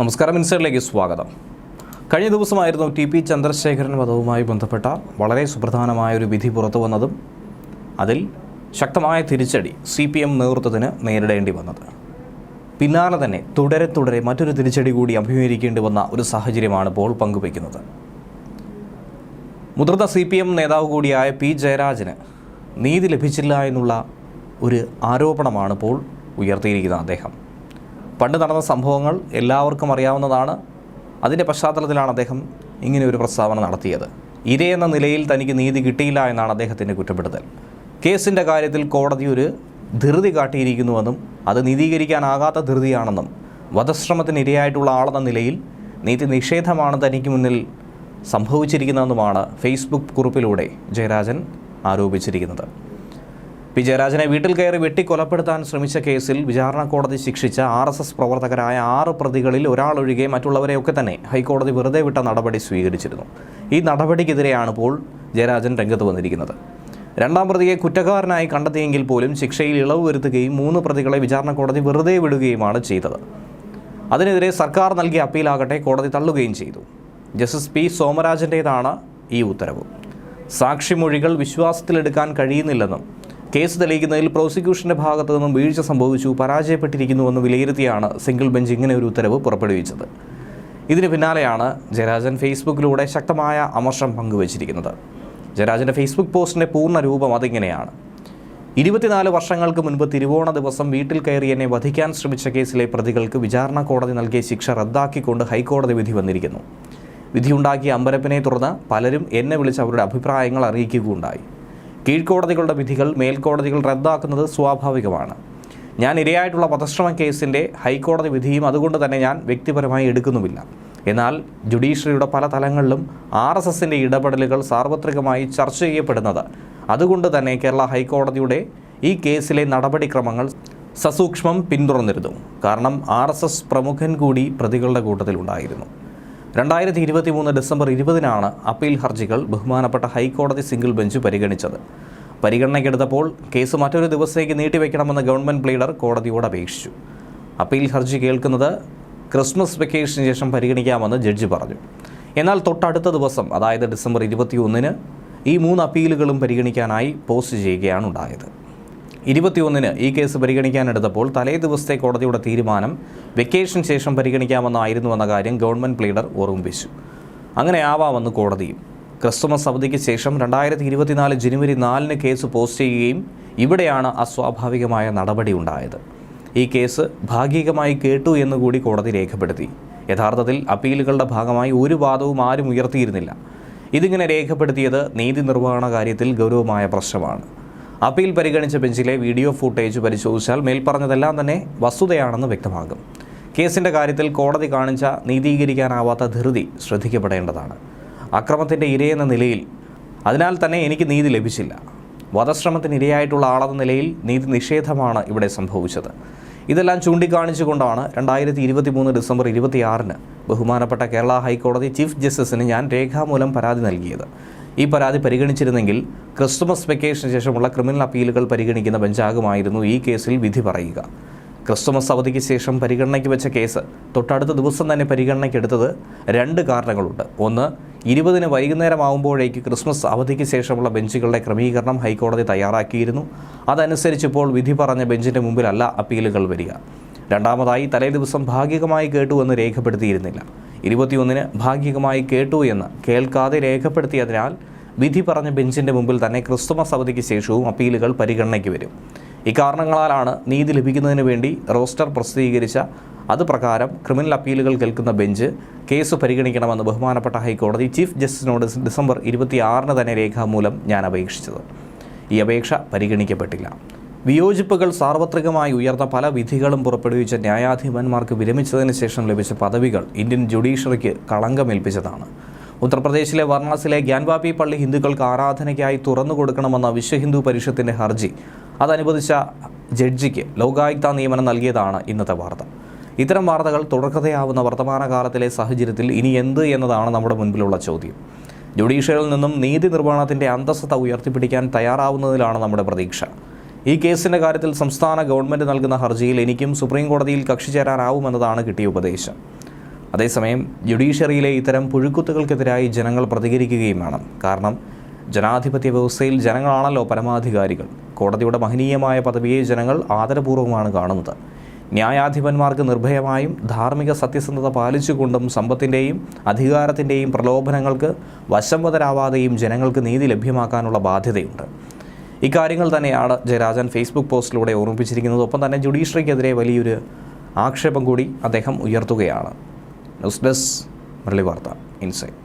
നമസ്കാരം ഇൻസൈഡിലേക്ക് സ്വാഗതം. കഴിഞ്ഞ ദിവസമായിരുന്നു ടി പി ചന്ദ്രശേഖരൻ വധവുമായി ബന്ധപ്പെട്ട വളരെ സുപ്രധാനമായ ഒരു വിധി പുറത്തു വന്നതും അതിൽ ശക്തമായ തിരിച്ചടി സി പി എം നേതൃത്വത്തിന് നേരിടേണ്ടി വന്നത്. പിന്നാലെ തന്നെ തുടരെ തുടരെ മറ്റൊരു തിരിച്ചടി കൂടി അഭിമുഖീകരിക്കേണ്ടി വന്ന ഒരു സാഹചര്യമാണ് ഇപ്പോൾ പങ്കുവയ്ക്കുന്നത്. മുതിർന്ന സി പി എം നേതാവ് കൂടിയായ പി ജയരാജന് നീതി ലഭിച്ചില്ല എന്നുള്ള ഒരു ആരോപണമാണ് ഇപ്പോൾ ഉയർത്തിയിരിക്കുന്നത് അദ്ദേഹം. പണ്ട് നടന്ന സംഭവങ്ങൾ എല്ലാവർക്കും അറിയാവുന്നതാണ്. അതിന്റെ പശ്ചാത്തലത്തിലാണ് അദ്ദേഹം ഇങ്ങനെ ഒരു പ്രസ്താവന നടത്തിയത്. ഇരേ എന്ന നിലയിൽ തനിക്ക് നീതി കിട്ടിയില്ല എന്നാണ് അദ്ദേഹത്തിന്റെ കുറ്റപ്പെടുത്തൽ. കേസിന്റെ കാര്യത്തിൽ കോടതി ഒരു ധൃതി കാട്ടിയിരിക്കുന്നുവെന്നും അത് നീതീകരിക്കാനാകാത്ത ധൃതിയാണെന്നും വധശ്രമത്തിന് ഇരയായിട്ടുള്ള ആളെന്ന നിലയിൽ നീതി നിഷേധമാണ് തനിക്ക് മുന്നിൽ സംഭവിച്ചിരിക്കുന്നതെന്നുമാണ് ഫേസ്ബുക്ക് കുറിപ്പിലൂടെ ജയരാജൻ ആരോപിച്ചിരിക്കുന്നത്. പി ജയരാജനെ വീട്ടിൽ കയറി വെട്ടിക്കൊലപ്പെടുത്താൻ ശ്രമിച്ച കേസിൽ വിചാരണ കോടതി ശിക്ഷിച്ച ആർ എസ് എസ് പ്രവർത്തകരായ ആറ് പ്രതികളിൽ ഒരാളൊഴികെ മറ്റുള്ളവരെയൊക്കെ തന്നെ ഹൈക്കോടതി വെറുതെ വിട്ട നടപടി സ്വീകരിച്ചിരുന്നു. ഈ നടപടിക്കെതിരെയാണ് ഇപ്പോൾ ജയരാജൻ രംഗത്ത് വന്നിരിക്കുന്നത്. രണ്ടാം പ്രതിയെ കുറ്റക്കാരനായി കണ്ടെത്തിയെങ്കിൽ പോലും ശിക്ഷയിൽ ഇളവ് വരുത്തുകയും മൂന്ന് പ്രതികളെ വിചാരണ കോടതി വെറുതെ വിടുകയുമാണ് ചെയ്തത്. അതിനെതിരെ സർക്കാർ നൽകിയ അപ്പീലാകട്ടെ കോടതി തള്ളുകയും ചെയ്തു. ജസ്റ്റിസ് പി സോമരാജന്റേതാണ് ഈ ഉത്തരവ്. സാക്ഷിമൊഴികൾ വിശ്വാസത്തിലെടുക്കാൻ കഴിയുന്നില്ലെന്നും കേസ് തെളിയിക്കുന്നതിൽ പ്രോസിക്യൂഷന്റെ ഭാഗത്തു നിന്നും വീഴ്ച സംഭവിച്ചു പരാജയപ്പെട്ടിരിക്കുന്നുവെന്ന് വിലയിരുത്തിയാണ് സിംഗിൾ ബെഞ്ച് ഇങ്ങനെ ഒരു ഉത്തരവ് പുറപ്പെടുവിച്ചത്. ഇതിന് പിന്നാലെയാണ് ജയരാജൻ ഫേസ്ബുക്കിലൂടെ ശക്തമായ അമർഷം പങ്കുവച്ചിരിക്കുന്നത്. ജയരാജന്റെ ഫേസ്ബുക്ക് പോസ്റ്റിന്റെ പൂർണ രൂപം അതിങ്ങനെയാണ്. ഇരുപത്തിനാല് വർഷങ്ങൾക്ക് മുൻപ് തിരുവോണ ദിവസം വീട്ടിൽ കയറി എന്നെ വധിക്കാൻ ശ്രമിച്ച കേസിലെ പ്രതികൾക്ക് വിചാരണ കോടതി നൽകിയ ശിക്ഷ റദ്ദാക്കിക്കൊണ്ട് ഹൈക്കോടതി വിധി വന്നിരിക്കുന്നു. വിധിയുണ്ടാക്കിയ അമ്പരപ്പിനെ തുടർന്ന് പലരും എന്നെ വിളിച്ച് അവരുടെ അഭിപ്രായങ്ങൾ അറിയിക്കുകയുണ്ടായി. കീഴ്ക്കോടതികളുടെ വിധികൾ മേൽക്കോടതികൾ റദ്ദാക്കുന്നത് സ്വാഭാവികമാണ്. ഞാൻ ഇരയായിട്ടുള്ള വധശ്രമ കേസിന്റെ ഹൈക്കോടതി വിധിയും അതുകൊണ്ട് തന്നെ ഞാൻ വ്യക്തിപരമായി എടുക്കുന്നുമില്ല. എന്നാൽ ജുഡീഷ്യറിയുടെ പല തലങ്ങളിലും ആർ എസ് എസിന്റെ ഇടപെടലുകൾ സാർവത്രികമായി ചർച്ച ചെയ്യപ്പെടുന്നത്. അതുകൊണ്ട് തന്നെ കേരള ഹൈക്കോടതിയുടെ ഈ കേസിലെ നടപടിക്രമങ്ങൾ സസൂക്ഷ്മം പിന്തുടർന്നിരുന്നു. കാരണം ആർ എസ് എസ് പ്രമുഖൻ കൂടി പ്രതികളുടെ കൂട്ടത്തിലുണ്ടായിരുന്നു. രണ്ടായിരത്തി ഇരുപത്തി മൂന്ന് ഡിസംബർ ഇരുപതിനാണ് അപ്പീൽ ഹർജികൾ ബഹുമാനപ്പെട്ട ഹൈക്കോടതി സിംഗിൾ ബെഞ്ച് പരിഗണിച്ചത്. പരിഗണനയ്ക്കെടുത്തപ്പോൾ കേസ് മറ്റൊരു ദിവസത്തേക്ക് നീട്ടിവെക്കണമെന്ന് ഗവൺമെന്റ് പ്ലീഡർ കോടതിയോട് അപേക്ഷിച്ചു. അപ്പീൽ ഹർജി കേൾക്കുന്നത് ക്രിസ്മസ് വെക്കേഷന് ശേഷം പരിഗണിക്കാമെന്ന് ജഡ്ജി പറഞ്ഞു. എന്നാൽ തൊട്ടടുത്ത ദിവസം അതായത് ഡിസംബർ ഇരുപത്തിയൊന്നിന് ഈ മൂന്ന് അപ്പീലുകളും പരിഗണിക്കാനായി പോസ്റ്റ് ചെയ്യുകയാണ് ഉണ്ടായത്. ഇരുപത്തിയൊന്നിന് ഈ കേസ് പരിഗണിക്കാനെടുത്തപ്പോൾ തലേ ദിവസത്തെ കോടതിയുടെ തീരുമാനം വെക്കേഷൻ ശേഷം പരിഗണിക്കാമെന്നായിരുന്നുവെന്ന കാര്യം ഗവൺമെന്റ് പ്ലീഡർ ഓർമ്മിപ്പിച്ചു അങ്ങനെ ആവാമെന്ന് കോടതിയും. ക്രിസ്തുമസ് അവധിക്ക് ശേഷം രണ്ടായിരത്തി ഇരുപത്തിനാല് ജനുവരി നാലിന് കേസ് പോസ്റ്റ് ചെയ്യുകയും ഇവിടെയാണ് അസ്വാഭാവികമായ നടപടി ഉണ്ടായത്. ഈ കേസ് ഭാഗികമായി കേട്ടു എന്നുകൂടി കോടതി രേഖപ്പെടുത്തി. യഥാർത്ഥത്തിൽ അപ്പീലുകളുടെ ഭാഗമായി ഒരു വാദവും ആരും ഉയർത്തിയിരുന്നില്ല. ഇതിങ്ങനെ രേഖപ്പെടുത്തിയത് നീതി നിർവഹണ കാര്യത്തിൽ ഗൗരവമായ പ്രശ്നമാണ്. അപ്പീൽ പരിഗണിച്ച ബെഞ്ചിലെ വീഡിയോ ഫുട്ടേജ് പരിശോധിച്ചാൽ മേൽപ്പറഞ്ഞതെല്ലാം തന്നെ വസ്തുതയാണെന്ന് വ്യക്തമാകും. കേസിന്റെ കാര്യത്തിൽ കോടതി കാണിച്ച നീതീകരിക്കാനാവാത്ത ധൃതി ശ്രദ്ധിക്കപ്പെടേണ്ടതാണ്. അക്രമത്തിന്റെ ഇരയെന്ന നിലയിൽ അതിനാൽ തന്നെ എനിക്ക് നീതി ലഭിച്ചില്ല. വധശ്രമത്തിന് ഇരയായിട്ടുള്ള ആളെന്ന നിലയിൽ നീതി നിഷേധമാണ് ഇവിടെ സംഭവിച്ചത്. ഇതെല്ലാം ചൂണ്ടിക്കാണിച്ചുകൊണ്ടാണ് രണ്ടായിരത്തി ഇരുപത്തി മൂന്ന് ഡിസംബർ ഇരുപത്തിയാറിന് ബഹുമാനപ്പെട്ട കേരള ഹൈക്കോടതി ചീഫ് ജസ്റ്റിസിന് ഞാൻ രേഖാമൂലം പരാതി നൽകിയത്. ഈ പരാതി പരിഗണിച്ചിരുന്നെങ്കിൽ ക്രിസ്തുമസ് വെക്കേഷന് ശേഷമുള്ള ക്രിമിനൽ അപ്പീലുകൾ പരിഗണിക്കുന്ന ബെഞ്ചാകുമായിരുന്നു ഈ കേസിൽ വിധി പറയുക. ക്രിസ്തുമസ് അവധിക്ക് ശേഷം പരിഗണനയ്ക്ക് വെച്ച കേസ് തൊട്ടടുത്ത ദിവസം തന്നെ പരിഗണനയ്ക്കെടുത്തത് രണ്ട് കാരണങ്ങളുണ്ട്. ഒന്ന് ഇരുപതിന് വൈകുന്നേരമാകുമ്പോഴേക്ക് ക്രിസ്മസ് അവധിക്ക് ശേഷമുള്ള ബെഞ്ചുകളുടെ ക്രമീകരണം ഹൈക്കോടതി തയ്യാറാക്കിയിരുന്നു. അതനുസരിച്ച് ഇപ്പോൾ വിധി പറഞ്ഞ ബെഞ്ചിന്റെ മുമ്പിലല്ല അപ്പീലുകൾ വരിക. രണ്ടാമതായി തലേ ദിവസം ഭാഗികമായി കേട്ടുവെന്ന് രേഖപ്പെടുത്തിയിരുന്നില്ല. ഇരുപത്തിയൊന്നിന് ഭാഗികമായി കേട്ടു എന്ന് കേൾക്കാതെ രേഖപ്പെടുത്തിയതിനാൽ വിധി പറഞ്ഞ ബെഞ്ചിന്റെ മുമ്പിൽ തന്നെ ക്രിസ്തുമസ് അവധിക്ക് ശേഷവും അപ്പീലുകൾ പരിഗണനയ്ക്ക് വരും. ഇക്കാരണങ്ങളാലാണ് നീതി ലഭിക്കുന്നതിന് വേണ്ടി റോസ്റ്റർ പ്രസിദ്ധീകരിച്ച അത് പ്രകാരം ക്രിമിനൽ അപ്പീലുകൾ കേൾക്കുന്ന ബെഞ്ച് കേസ് പരിഗണിക്കണമെന്ന് ബഹുമാനപ്പെട്ട ഹൈക്കോടതി ചീഫ് ജസ്റ്റിസിനോട് ഡിസംബർ ഇരുപത്തിയാറിന് തന്നെ രേഖാമൂലം ഞാൻ അപേക്ഷിച്ചത്. ഈ അപേക്ഷ പരിഗണിക്കപ്പെട്ടില്ല. വിയോജിപ്പുകൾ സാർവത്രികമായി ഉയർന്ന പല വിധികളും പുറപ്പെടുവിച്ച ന്യായാധിപന്മാർക്ക് വിരമിച്ചതിന് ശേഷം ലഭിച്ച പദവികൾ ഇന്ത്യൻ ജുഡീഷ്യറിക്ക് കളങ്കമേൽപ്പിച്ചതാണ്. ഉത്തർപ്രദേശിലെ വാരണാസിലെ ഗ്യാൻവാപി പള്ളി ഹിന്ദുക്കൾക്ക് ആരാധനയ്ക്കായി തുറന്നു കൊടുക്കണമെന്ന വിശ്വ ഹിന്ദു പരിഷത്തിന്റെ ഹർജി. അതനുവദിച്ച ജഡ്ജിക്ക് ലോകായുക്ത നിയമനം നൽകിയതാണ് ഇന്നത്തെ വാർത്ത. ഇത്തരം വാർത്തകൾ തുടർക്കഥയാവുന്ന വർത്തമാനകാലത്തിലെ സാഹചര്യത്തിൽ ഇനി എന്ത് എന്നതാണ് നമ്മുടെ മുൻപിലുള്ള ചോദ്യം. ജുഡീഷ്യറിൽ നിന്നും നീതി നിർവഹണത്തിന്റെ അന്തസ്സത ഉയർത്തിപ്പിടിക്കാൻ തയ്യാറാവുന്നതിലാണ് നമ്മുടെ പ്രതീക്ഷ. ഈ കേസിന്റെ കാര്യത്തിൽ സംസ്ഥാന ഗവൺമെന്റ് നൽകുന്ന ഹർജിയിൽ എനിക്കും സുപ്രീം കോടതിയിൽ കക്ഷി ചേരാനാവുമെന്നതാണ് കിട്ടിയ ഉപദേശം. അതേസമയം ജുഡീഷ്യറിയിലെ ഇത്തരം പുഴുക്കുത്തുകൾക്കെതിരായി ജനങ്ങൾ പ്രതികരിക്കുകയും വേണം കാരണം ജനാധിപത്യ വ്യവസ്ഥയിൽ ജനങ്ങളാണല്ലോ പരമാധികാരികൾ. കോടതിയുടെ മഹനീയമായ പദവിയെ ജനങ്ങൾ ആദരപൂർവമാണ് കാണുന്നത്. ന്യായാധിപന്മാർക്ക് നിർഭയമായും ധാർമ്മിക സത്യസന്ധത പാലിച്ചുകൊണ്ടും സമ്പത്തിന്റെയും അധികാരത്തിന്റെയും പ്രലോഭനങ്ങൾക്ക് വശംവതരാവാതെയും ജനങ്ങൾക്ക് നീതി ലഭ്യമാക്കാനുള്ള ബാധ്യതയുണ്ട്. ഇക്കാര്യങ്ങൾ തന്നെയാണ് ജയരാജൻ ഫേസ്ബുക്ക് പോസ്റ്റിലൂടെ ഓർമ്മിപ്പിച്ചിരിക്കുന്നത്. ഒപ്പം തന്നെ ജുഡീഷ്യറിക്കെതിരെ വലിയൊരു ആക്ഷേപം കൂടി അദ്ദേഹം ഉയർത്തുകയാണ്. ന്യൂസ് ഡെസ്ക് മുരളി വാർത്ത ഇൻസൈറ്റ്